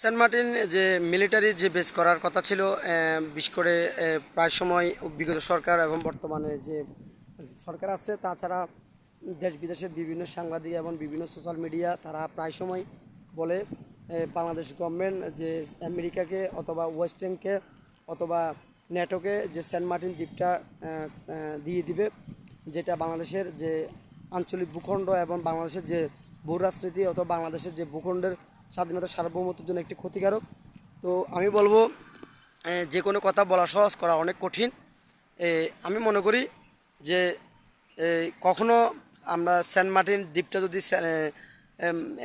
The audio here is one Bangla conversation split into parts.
সেন্ট মার্টিন যে মিলিটারি যে বেস করার কথা ছিল বিশেষ করে প্রায় সময় বিগত সরকার এবং বর্তমানে যে সরকার আছে, তাছাড়া দেশ বিদেশের বিভিন্ন সাংবাদিক এবং বিভিন্ন সোশ্যাল মিডিয়া তারা প্রায় সময় বলে বাংলাদেশ গভর্নমেন্ট যে আমেরিকাকে অথবা ওয়েস্টার্নকে অথবা নেটোকে যে সেন্ট মার্টিন দ্বীপটা দিয়ে দিবে, যেটা বাংলাদেশের যে আঞ্চলিক ভূখণ্ড এবং বাংলাদেশের যে ভূ রাজনীতি অথবা বাংলাদেশের যে ভূখণ্ডের স্বাধীনতা সার্বভৌমত্বের জন্য একটি ক্ষতিকারক। তো আমি বলব যে কোনো কথা বলা সহজ, করা অনেক কঠিন। আমি মনে করি যে কখনো আমরা সেন্ট মার্টিন দ্বীপটা যদি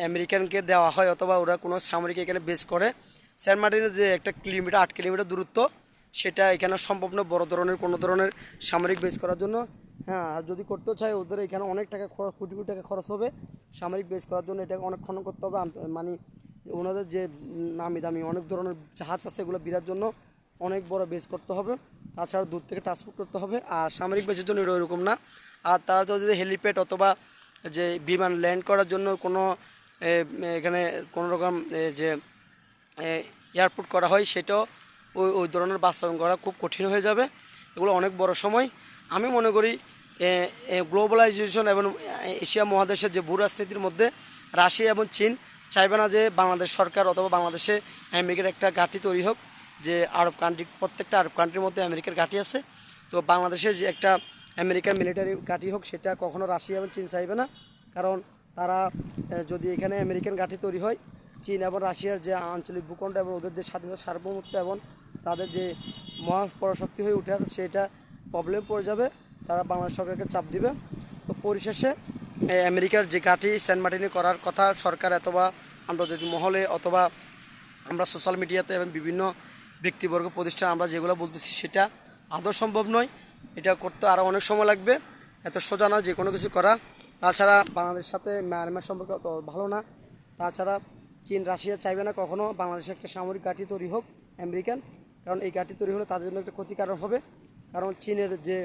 আমেরিকানকে দেওয়া হয় অথবা ওরা কোনো সামরিক এখানে বেস করে, সেন্ট মার্টিনের যে একটা কিলোমিটার, আট কিলোমিটার দূরত্ব, সেটা এখানে সম্ভব না বড় ধরনের, কোনো ধরনের সামরিক বেস করার জন্য। হ্যাঁ আর যদি করতেও চায় ওদের এখানে অনেক টাকা খরচ, কোটি কোটি টাকা খরচ হবে। সামরিক বেস করার জন্য এটাকে অনেক খনন করতে হবে। মানে ওনাদের যে নামি দামি অনেক ধরনের জাহাজ আছে, এগুলো বিরার জন্য অনেক বড় বেস করতে হবে। তাছাড়া দূর থেকে ট্রান্সপোর্ট করতে হবে। আর সামরিক বেসের জন্য এটা ওইরকম না। আর তারা তো যদি হেলিপ্যাড অথবা যে বিমান ল্যান্ড করার জন্য কোনো এখানে কোনো রকম যে এয়ারপোর্ট করা হয়, সেটাও ওই ওই ধরনের বাস্তবায়ন করা খুব কঠিন হয়ে যাবে। এগুলো অনেক বড় সময়। আমি মনে করি গ্লোবালাইজেশন এবং এশিয়া মহাদেশের যে ভূ রাজনীতির মধ্যে রাশিয়া এবং চীন চাইবে না যে বাংলাদেশ সরকার অথবা বাংলাদেশে আমেরিকার একটা ঘাঁটি তৈরি হোক, যে আরব কান্ট্রি প্রত্যেকটা আরব কান্ট্রির মধ্যে আমেরিকার ঘাঁটি আছে। তো বাংলাদেশে যে একটা আমেরিকার মিলিটারি ঘাঁটি হোক, সেটা কখনো রাশিয়া এবং চীন চাইবে না। কারণ তারা যদি এখানে আমেরিকান ঘাঁটি তৈরি হয়, চীন এবং রাশিয়ার যে আঞ্চলিক ভূখণ্ড এবং ওদের যে স্বাধীনতা সার্বভৌমত্ব এবং তাদের যে মহাপরাশক্তি হয়ে ওঠার, সেটা প্রবলেম পড়ে যাবে। তারা বাংলাদেশ সরকারকে চাপ দিবে। তো পরিশেষে আমেরিকার যে ঘাঁটি সেন্ট মার্টিনে করার কথা সরকার অথবা আন্তর্জাতিক মহলে অথবা আমরা সোশ্যাল মিডিয়াতে এবং বিভিন্ন ব্যক্তিবর্গ প্রতিষ্ঠান আমরা যেগুলো বলতেছি সেটা আদৌ সম্ভব নয়। এটা করতে আরও অনেক সময় লাগবে। এত সোজা না যে কোনো কিছু করা। তাছাড়া বাংলাদেশের সাথে মায়ানমার সম্পর্ক অত ভালো না। তাছাড়া চীন, রাশিয়া চাইবে না কখনও বাংলাদেশে একটা সামরিক ঘাঁটি তৈরি হোক আমেরিকান। কারণ এই ঘাঁটি তৈরি হলে তাদের জন্য একটা ক্ষতিকারক হবে। কারণ চীনের যে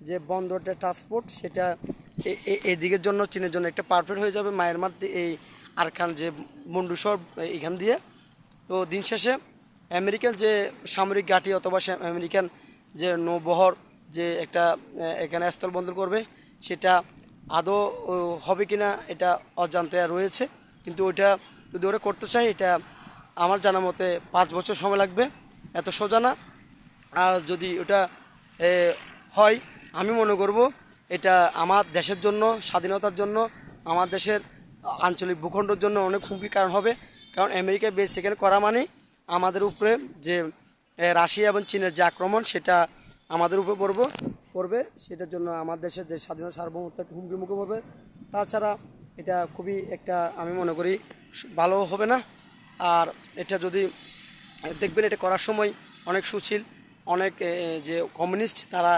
যে বন্দরটা ট্রান্সপোর্ট সেটা এদিকের জন্য, চীনের জন্য একটা পারফেক্ট হয়ে যাবে। মায়ের দি- এই আরকান যে মন্ডু মুন্ডুসর এখান দিয়ে। তো দিন শেষে আমেরিকান যে সামরিক ঘাঁটি অথবা আমেরিকান যে নৌবহর যে একটা এখানে স্থলবন্দর করবে, সেটা আদৌ হবে কিনা এটা অজান্তে রয়েছে। কিন্তু ওইটা যদি ওরা করতে চাই এটা আমার জানা মতে পাঁচ বছর সময় লাগবে। এত সোজা না। আর যদি ওটা হয় আমি মনে করব এটা আমার দেশের জন্য, স্বাধীনতার জন্য, আমার দেশের আঞ্চলিক ভূখণ্ডের জন্য অনেক হুমকির কারণ হবে। কারণ আমেরিকা বেশ সেখানে করা মানে আমাদের উপরে যে রাশিয়া এবং চীনের যে আক্রমণ, সেটা আমাদের উপরে পড়বে পড়বে। সেটার জন্য আমার দেশের যে স্বাধীনতা সার্বভৌমত্ব একটা হুমকির মুখে পড়বে। তাছাড়া এটা খুবই একটা আমি মনে করি ভালো হবে না। আর এটা যদি, দেখবেন এটা করার সময় অনেক সুশীল, অনেক যে কমিউনিস্ট, তারা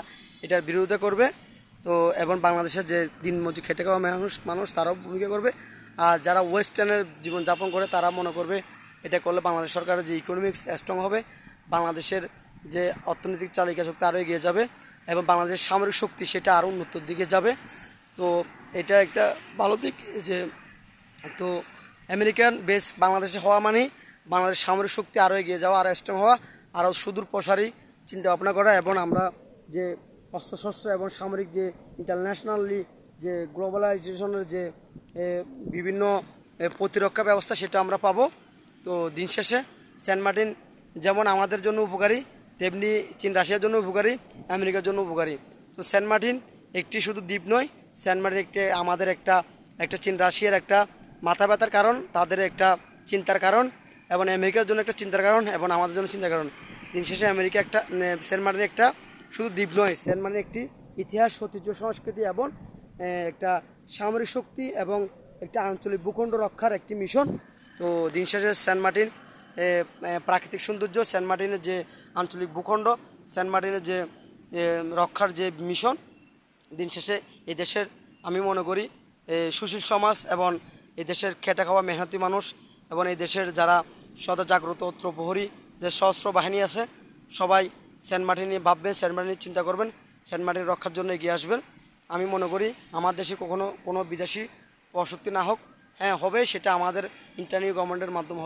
এটার বিরোধিতা করবে। তো এবং বাংলাদেশের যে দিন মজুর খেটে খাওয়া মানুষ মানুষ তারাও ভূমিকা করবে। আর যারা ওয়েস্টার্নের জীবনযাপন করে, তারা মনে করবে এটা করলে বাংলাদেশ সরকারের যে ইকোনমিক্স স্ট্রং হবে, বাংলাদেশের যে অর্থনৈতিক চালিকা শক্তি আরও এগিয়ে যাবে এবং বাংলাদেশের সামরিক শক্তি সেটা আরও উন্নতর দিকে যাবে। তো এটা একটা ভালো দিক যে, তো আমেরিকান বেস বাংলাদেশে হওয়া মানে বাংলাদেশ সামরিক শক্তি আরও এগিয়ে যাওয়া, আরও স্ট্রং হওয়া, আরও সুদূর প্রসারী চিন্তা ভাবনা করা এবং আমরা যে অস্ত্রশস্ত্র এবং সামরিক যে ইন্টারন্যাশনালি যে গ্লোবালাইজেশনের যে বিভিন্ন প্রতিরক্ষা ব্যবস্থা, সেটা আমরা পাবো। তো দিন শেষে সেন্ট মার্টিন যেমন আমাদের জন্য উপকারী, তেমনি চীন রাশিয়ার জন্য উপকারী, আমেরিকার জন্য উপকারী। তো সেন্ট মার্টিন একটি শুধু দ্বীপ নয়, সেন্ট মার্টিন একটি, আমাদের একটা একটা চীন রাশিয়ার একটা মাথা ব্যথার কারণ, তাদের একটা চিন্তার কারণ এবং আমেরিকার জন্য একটা চিন্তার কারণ এবং আমাদের জন্য চিন্তার কারণ। দিন শেষে আমেরিকা একটা সেন্ট মার্টিন একটা শুধু দ্বীপ নয় মার্টিন একটি ইতিহাস ঐতিহ্য সংস্কৃতি এবং একটা সামরিক শক্তি এবং একটা আঞ্চলিক ভূখণ্ড রক্ষার একটি মিশন তো দিন শেষে সেন্ট মার্টিন প্রাকৃতিক সৌন্দর্য, সেন্ট মার্টিনের যে আঞ্চলিক ভূখণ্ড, সেন্ট মার্টিনের যে রক্ষার যে মিশন দিন শেষে এই দেশের, আমি মনে করি সুশীল সমাজ এবং এই দেশের খেটে খাওয়া মেহনতি মানুষ এবং এই দেশের যারা সদা জাগ্রত প্রহরী, যে সশস্ত্র বাহিনী আছে, সবাই সেন্ট মার্টিন নিয়ে ভাববেন, সেন্ট মার্টিন চিন্তা করবেন, সেন্ট মার্টিন রক্ষার জন্য এগিয়ে আসবেন আমি মনে করি আমার দেশে কখনো কোনো বিদেশি প্রশক্তি না হোক হ্যাঁ হবে, সেটা আমাদের ইন্টারনিউ গভর্নমেন্টের মাধ্যমে।